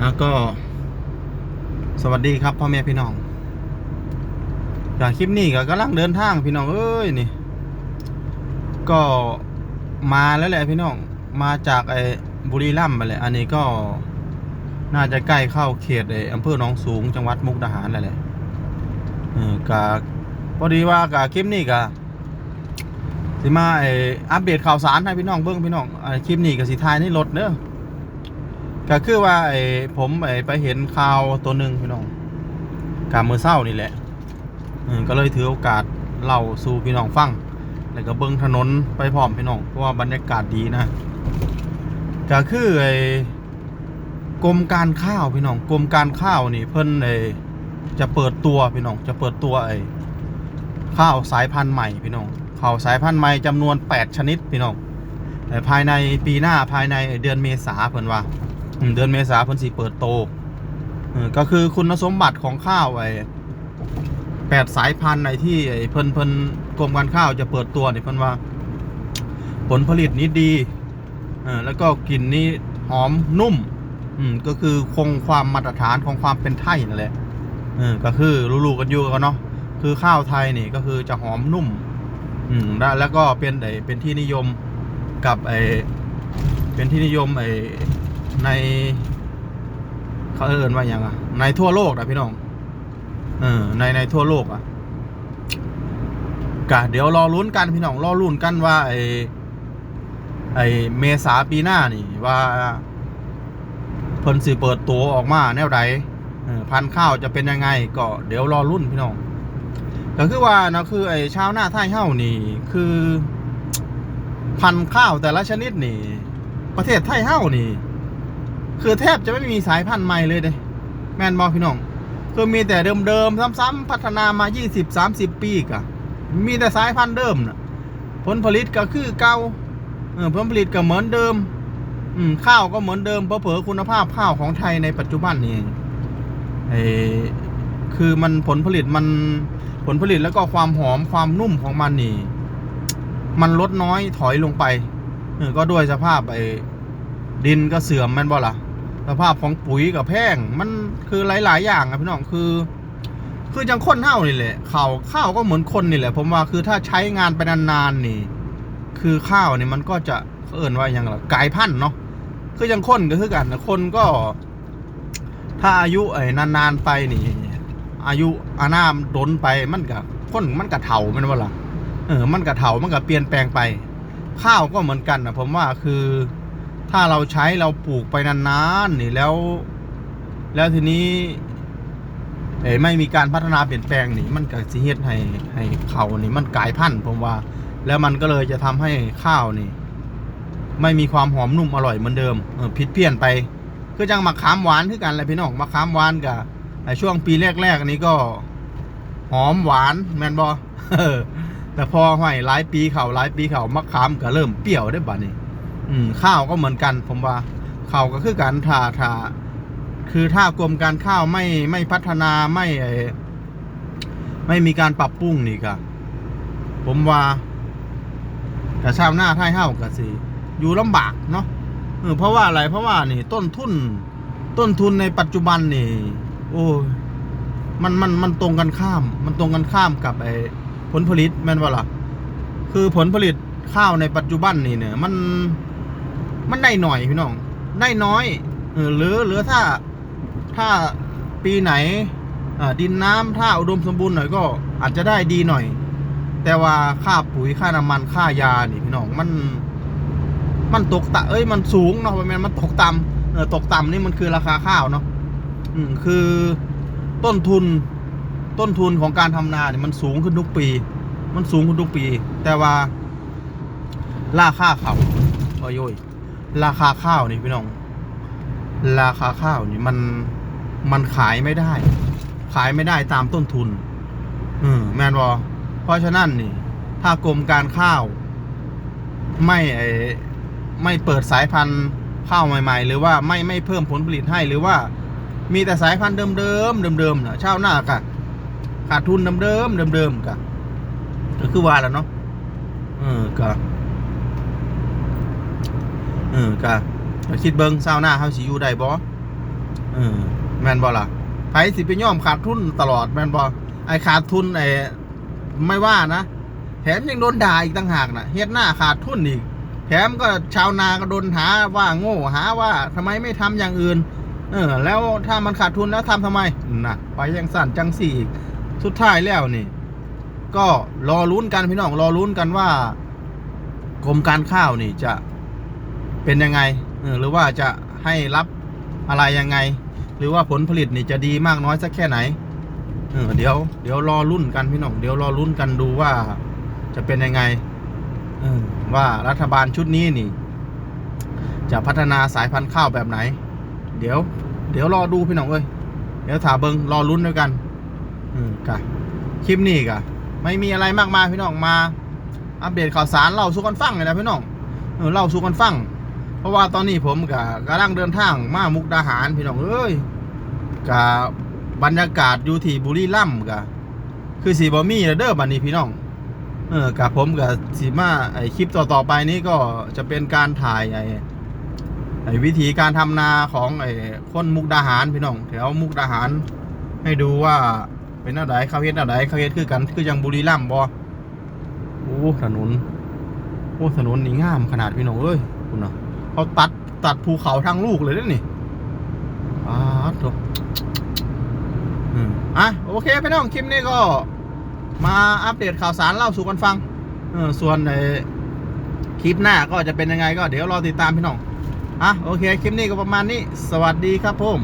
แล้วก็ สวัสดีครับพ่อแม่พี่น้องจากคลิปนี้ก็กำลังเดินทางพี่น้องเอ้ยนี่ ก็มาแล้วแหละพี่น้องมาจากไอ้บุรีรัมย์ไปเลยอันนี้ก็น่าจะใกล้เข้าเขตไอ้อำเภอหนองสูงจังหวัดมุกดาหารแล้วแหละเออกะพอดีว่ากะคลิปนี้กะสิมาไอ้อัปเดตข่าวสารให้พี่น้องเบิ้งพี่น้องไอ้คลิปนี้ก็สิทายในรถเนอะ ก็คือว่าไอ้ผมไอ้ไปเห็นข่าวตัวหนึ่งพี่น้องกามือเศร้านี่แหละก็เลยถือโอกาสเล่าสู่พี่น้องฟังแล้วก็เบิ้งถนนไปพร้อมพี่น้องเพราะว่าบรรยากาศดีนะก็คือไอ้กรมการข้าวพี่น้องกรมการข้าวนี่เพิ่นไอ้จะเปิดตัวพี่น้องจะเปิดตัวไอ้ข้าวสายพันธุ์ใหม่พี่น้องข้าวสายพันธุ์ใหม่จำนวน 8 ชนิดพี่น้องภายในปีหน้าภายในเดือนเมษาเพิ่นว่า เดือนเมษาเพิ่นสิเปิดโตก็คือคุณสมบัติของข้าวไอ้แปดสายพันธุ์ในที่ไอ้เพิ่นเพิ่นกรมการข้าวจะเปิดตัวนี่เพิ่นว่า ผลผลิตนี้ดีแล้วก็กลิ่นนี่หอมนุ่มอืมก็คือคงความมาตรฐานของความเป็นไทยนั่นแหละก็คือรู้ๆกันอยู่กันเนาะคือข้าวไทยนี่ก็คือจะหอมนุ่มอืมแล้แล้วก็เป็นไอเป็นที่นิยมกับไอเป็นที่นิยมไอ ในเขาเอินว่าอย่างอะ ในทั่วโลกนะพี่น้อง เออ ในในทั่วโลกอะกะเดี๋ยวรอลุ้นกันพี่น้องรอลุ้นกันว่าไอไอเมษาปีหน้านี่ว่าเพิ่นสิเปิดตัวออกมาแนวใดพันข้าวจะเป็นยังไง ก็เดี๋ยวรอรุ่นพี่น้องก็คือว่านะคือไอ้ชาวนาไทยเฮ้านี่ คือ พันข้าวแต่ละชนิดนี่ ประเทศไทยเฮ้านี่ คือแทบจะไม่มีสายพันธุ์ใหม่เลยเด้แม่นบอพี่น้อง คือมีแต่เดิมๆซ้ำๆพัฒนามา 20-30 ปีกะมีแต่สายพันธุ์เดิมนะผลผลิตก็คือเก่าเอผลผลิตก็เหมือนเดิมข้าวก็เหมือนเดิมเพอเผลอคุณภาพข้าวของไทยในปัจจุบันนี่เอคือมันผลผลิตมันผลผลิตแล้วก็ความหอมความนุ่มของมันนี่ มันลดน้อยถอยลงไปก็ด้วยสภาพไอ้ดินก็เสื่อมแมันบ่ล่ะ สภาพของปุ๋ยกับแพงมันคือหลาย ๆ อย่างอะพี่น้องคือ คือจังคนเท่านี่แหละข้าวข้าวก็เหมือนคนนี่แหละ ผมว่าคือถ้าใช้งานไปนานๆนี่ คือข้าวนี่มันก็จะเขาเอิ่นว่าอย่างไรกลายพันธุ์เนาะคือยังคนก็คือกันคนก็ ถ้าอายุไอ้นานๆไปนี่ อายุอานามดนไปมันก็คนมันก็เถามันว่าล่ะเออมันก็เถามันก็เปลี่ยนแปลงไป ข้าวก็เหมือนกันนะผมว่าคือ ถ้าเราใช้เราปลูกไปนานๆนี่แล้ว แล้วทีนี้เอ้ไม่มีการพัฒนาเปลี่ยนแปลงนี่มันเก็สิเฮ็ดให้ให้เขานี่มันกลายพันธุ์ผมว่า แล้วมันก็เลยจะทำให้ข้าวนี่ ไม่มีความหอมนุ่มอร่อยเหมือนเดิมเออผิดเพี้ยนไปก็จังมะขามหวานคือกันแหละพี่น้องมะขามหวานกับไอช่วงปีแรกๆอันนี้ก็หอมหวานแมนบอแต่พอห้อยหลายปีเขาหลายปีเขามะขามก็เริ่มเปรี้ยวได้บัดนี้ อืมข้าวก็เหมือนกัน ผมว่าข้าวก็คือการทาทาคือถ้ากรมการข้าวไม่ไม่พัฒนาไม่ไม่มีการปรับปรุงนี่ก็ผมว่าแต่ชาวนาไทยเฮาก็สิอยู่ลำบากเนาะเออเพราะว่าอะไรเพราะว่านี่ ต้นทุน ต้นทุนในปัจจุบันนี่ โอ้ยมันมันมันตรงกันข้าม มันตรงกันข้ามกับไอ้ผลผลิตแม่นว่าล่ะคือผลผลิตข้าวในปัจจุบันนี่เนี่ย มัน มันได้หน่อยพี่น้อง ได้น้อยเออหรือหรือถ้าถ้าปีไหนดินน้ำถ้าอุดมสมบูรณ์หน่อยก็อาจจะได้ดีหน่อย แต่ว่าค่าปุ๋ยค่าน้ำมันค่ายานี่พี่น้องมันมันตกตะเอ้ยมันสูงเนาะมันมันตกต่ำเออตกต่ำนี่มันคือราคาข้าวเนาะอืมคือต้นทุนต้นทุนของการทำนาเนี่ยมันสูงขึ้นทุกปี มันสูงขึ้นทุกปี แต่ว่าราคาเขาโอ้ยโยย ราคาข้าวนี่พี่น้อง ราคาข้าวนี่มันมันขายไม่ได้ ขายไม่ได้ตามต้นทุน อืมแมนบอเพราะฉะนั้นนี่ ถ้ากรมการข้าว ไม่ไอไม่เปิดสายพันธุ์ข้าวใหม่ ๆ หรือว่าไม่ไม่เพิ่มผลผลิตให้หรือว่า มีแต่สายพันธุ์เดิมๆเดิมๆนะชาวนาก็ขาดทุนเดิมๆเดิมๆก็ก็คือว่าแล้วเนาะเออก็ เออก็คิดเบิ้งชาวนาเขาสิอยู่ได้บ่เออแม่นบ่ล่ะไผสิไปย่อมขาดทุนตลอดแม่นบ่ไอ้ขาดทุนไอ้ไม่ว่านะแถมยังโดนด่าอีกต่างหากนะเฮ็ดหน้าขาดทุนอีกแถมก็ชาวนาก็โดนหาว่าโง่หาว่าทำไมไม่ทำอย่างอื่น เออ แล้วถ้ามันขาดทุนแล้วทำทำไมน่ะไปยังสั่นจังสี่อีกสุดท้ายแล้วนี่ ก็รอลุ้นกันพี่น้องรอลุ้นกันว่ากรมการข้าวนี่จะ เป็นยังไงเออหรือว่าจะให้รับอะไรยังไง หรือว่าผลผลิตนี่จะดีมากน้อยสักแค่ไหนเออเดี๋ยวเดี๋ยวรอรุ่นกันพี่น้องเดี๋ยวรอรุ่นกันดูว่าจะเป็นยังไงเออว่ารัฐบาลชุดนี้นี่ จะพัฒนาสายพันธุ์ข้าวแบบไหน เดี๋ยว เดี๋ยวรอดูพี่น้องเอ้ยเดี๋ยวถาเบิงรอลุ้นด้วยกัน อืมกะคลิปนี้กะไม่มีอะไรมากมายพี่น้องมา อัปเดตข่าวสารเล่าสู่กันฟังเลยนะพี่น้องเออเล่าสู่กันฟัง เพราะว่าตอนนี้ผมกะกำลังเดินทางมามุกดาหารพี่น้องเอ้ยกะบบรรยากาศอยู่ที่บุรีรัมย์กะคือสีบอมี่เด้อบันนี้พี่น้อง เออกะผมกะสีมาไอคลิปต่อๆไปนี้ก็จะเป็นการถ่ายไอไอวิธีการทำนาของไอคนมุกดาหารพี่น้องแถวมุกดาหาร ให้ดูว่าเป็นอะไรเขาเฮ็ดอะไรเขาเฮ็ดคือกันคือยังบุรีรัมย์บ่โอ้ถนนโอ้ถนนนี่งามขนาดพี่น้องเอ้ยคุณเนาะ เขาตัดตัดภูเขาทางลูกเลยเด้อนี่อ้าวโถอืมอะโอเคพี่น้องคลิปนี้ก็ มาอัปเดตข่าวสารเล่าสู่กันฟังเออส่วนในคลิปหน้าก็จะเป็นยังไงก็เดี๋ยวรอติดตามพี่น้องอะโอเคคลิปนี้ก็ประมาณนี้ สวัสดีครับผม